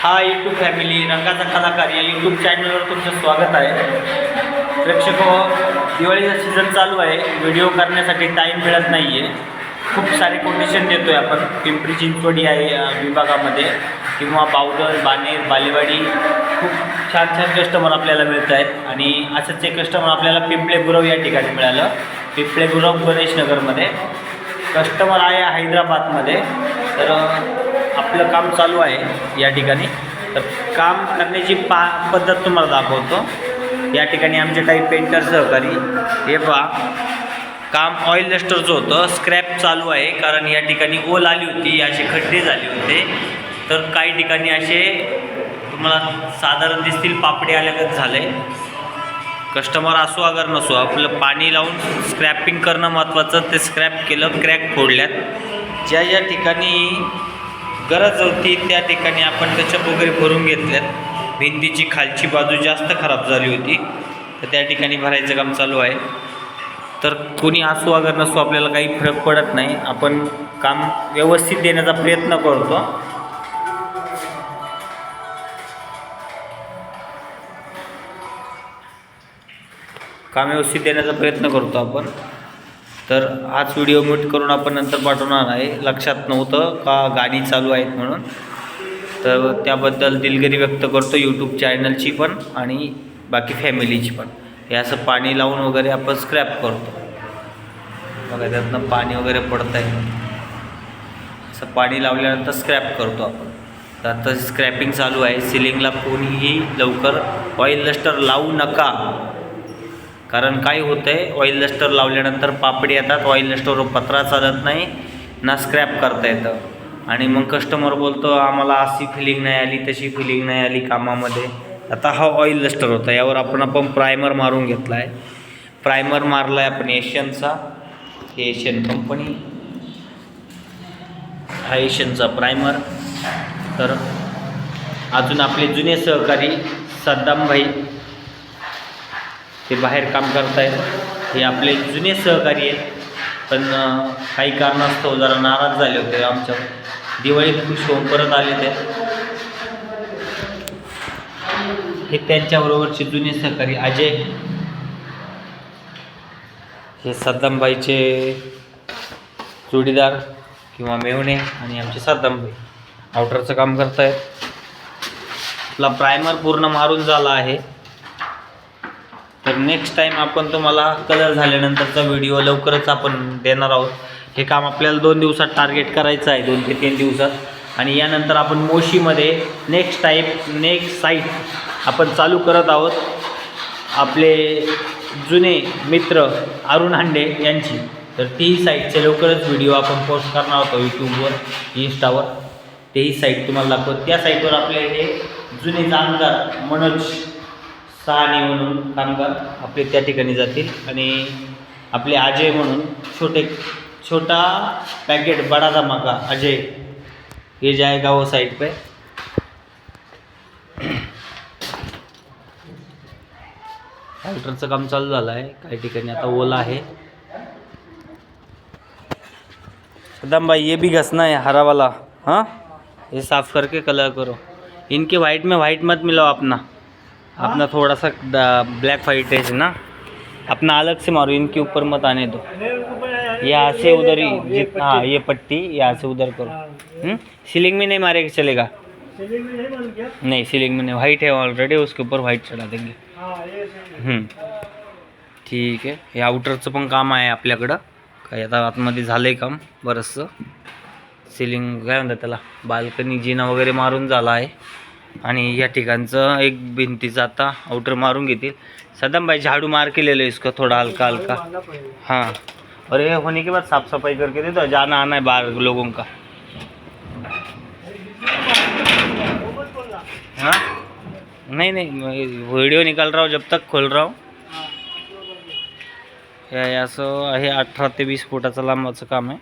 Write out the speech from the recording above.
हा YouTube family रंगाचा कलाकार या यूट्यूब चॅनलवर तुमचं स्वागत आहे. प्रेक्षक हो, दिवाळीचा सीझन चालू आहे. व्हिडिओ करण्यासाठी टाईम मिळत नाही आहे खूप सारे कोटेशन देतो आहे आपण. पिंपरी चिंचवडी आहे विभागामध्ये. किंवा बावदल बानेर बालेवाडी. खूप छान छान कस्टमर आपल्याला मिळत आहेत. आणि असंच एक कस्टमर आपल्याला पिंपळे गुरव या ठिकाणी मिळालं. पिंपळे गुरव गणेशनगरमध्ये कस्टमर आहे हैदराबादमध्ये. तर आपलं काम चालू आहे या ठिकाणी. तर काम करण्याची पा पद्धत तुम्हाला दाखवतो. या ठिकाणी आमचे काही पेंटर सहकारी हे पहा. काम ऑइल डस्टरचं होतं स्क्रॅप चालू आहे कारण या ठिकाणी ओल आली होती असे खड्डे झाले होते. तर काही ठिकाणी असे तुम्हाला साधारण दिसतील पापडे आल्यागत झाले. कस्टमर असो अगर नसो आपलं पाणी लावून स्क्रॅपिंग करणं महत्त्वाचं ते स्क्रॅप केलं क्रॅक फोडल्यात. ज्या ज्या ठिकाणी गरज होती त्या ठिकाणी आपण त्याच्या वगैरे भरून घेतल्यात. भिंतीची खालची बाजू जास्त खराब झाली होती. तर त्या ठिकाणी भरायचं काम चालू आहे. तर कोणी असो अगर नसो आपल्याला काही फरक पडत नाही. आपण काम व्यवस्थित देण्याचा प्रयत्न करतो. काम व्यवस्थित देण्याचा प्रयत्न करतो आपण. तर हाच व्हिडिओ म्यूट करून आपण नंतर पाठवणार आहे. लक्षात नव्हतं का गाणी चालू आहेत म्हणून. तर त्याबद्दल दिलगिरी व्यक्त करतो यूट्यूब चॅनलची पण आणि बाकी फॅमिलीची पण. हे असं पाणी लावून वगैरे आपण स्क्रॅप करतो. बघा त्यातनं पाणी वगैरे पडत आहे असं पाणी लावल्यानंतर स्क्रॅप करतो आपण. तर आता स्क्रॅपिंग चालू आहे. सिलिंगला कोणीही लवकर ऑइल लस्टर लावू नका. कारण काय होतं आहे ऑइल लस्टर लावल्यानंतर पापडी येतात ऑइल लस्टरवर पत्रा चालत नाही ना स्क्रॅप करता येतं. आणि मग कस्टमर बोलतो आम्हाला अशी फिलिंग नाही आली तशी फिलिंग नाही आली कामामध्ये. आता हा ऑइल लस्टर होता यावर आपण आपण प्रायमर मारून घेतला आहे प्रायमर मारला आहे आपण एशियनचा हे एशियन कंपनी हा एशियनचा प्रायमर तर अजून आपले जुने सहकारी सद्दामभाई ते बाहेर काम करतायत. हे आपले जुने सहकारी आहेत. पण काही कारणास्तव जरा नाराज झाले होते आमच्या दिवाळीत खुश होऊन परत आले ते. हे त्यांच्याबरोबरचे जुने सहकारी अजय. हे सद्दामबाईचे जोडीदार किंवा मेवणे आणि आमचे सद्दामबाई. आउटरचं काम करत आहेत आपला प्रायमर पूर्ण मारून झाला आहे. तर नेक्स्ट टाईम आपण तुम्हाला कलर झाल्यानंतरचा व्हिडिओ लवकरच आपण देणार आहोत. हे काम आपल्याला दोन दिवसात टार्गेट करायचं आहे दोन ते तीन दिवसात. आणि यानंतर आपण मोशीमध्ये नेक्स्ट टाईप नेक्स्ट साईट आपण चालू करत आहोत. आपले जुने मित्र अरुण हांडे यांची. तर तीही साईटचे लवकरच व्हिडिओ आपण पोस्ट करणार आहोत यूट्यूबवर इन्स्टावर तेही साईट तुम्हाला दाखवत. त्या साईटवर आपले हे जुने जाणकार मनोज सहानी म्हणून कामगार आपले त्या ठिकाणी जातील आणि आपले अजय म्हणून छोटे छोटा पॅकेट बडा धमाका अजय. हे जाएगा वो साइड पे. फाल्टरचं काम चालू झालं आहे काही ठिकाणी आता ओला आहे. सदाम भाई ये भी घसना है हरा वाला हाँ ये साफ करके कलर करो. इनके वाइट में वाइट मत मिलाओ अपना. अपना थोड़ा सा ब्लैक वाइट है ना। अपना अलग से मारो इनके ऊपर मत आने दो। यहाँ से उधर ही जितना हाँ ये पट्टी यहाँ से उधर करो। सीलिंग में नहीं मारेगा चलेगा। नहीं सीलिंग में नहीं वाइट है ऑलरेडी उसके ऊपर वाइट चढ़ा देंगे। ठीक आहे हे आउटरचं पण काम आहे आपल्याकडं। काय आता आतमध्ये झालं आहे काम बरंचसं। सिलिंग काय म्हणतात त्याला? बाल्कनी जिना वगैरे मारून झाला आहे. आणि या ठिकाणचं एक भिंतीचं आता आउटर मारून घेतील. सदम भाई झाड़ू मार के ले लो इसको थोड़ा हल्का हल्का. हाँ. और ये होने के बाद साफ सफाई करके दे दो जाना आना है बाहर लोगों का हाँ? नहीं नहीं व्हिडिओ निकाल रहा हूँ जब तक खोल रहा हूँ हे असं हे अठरा ते वीस फुटाचं लांबाचं काम आहे.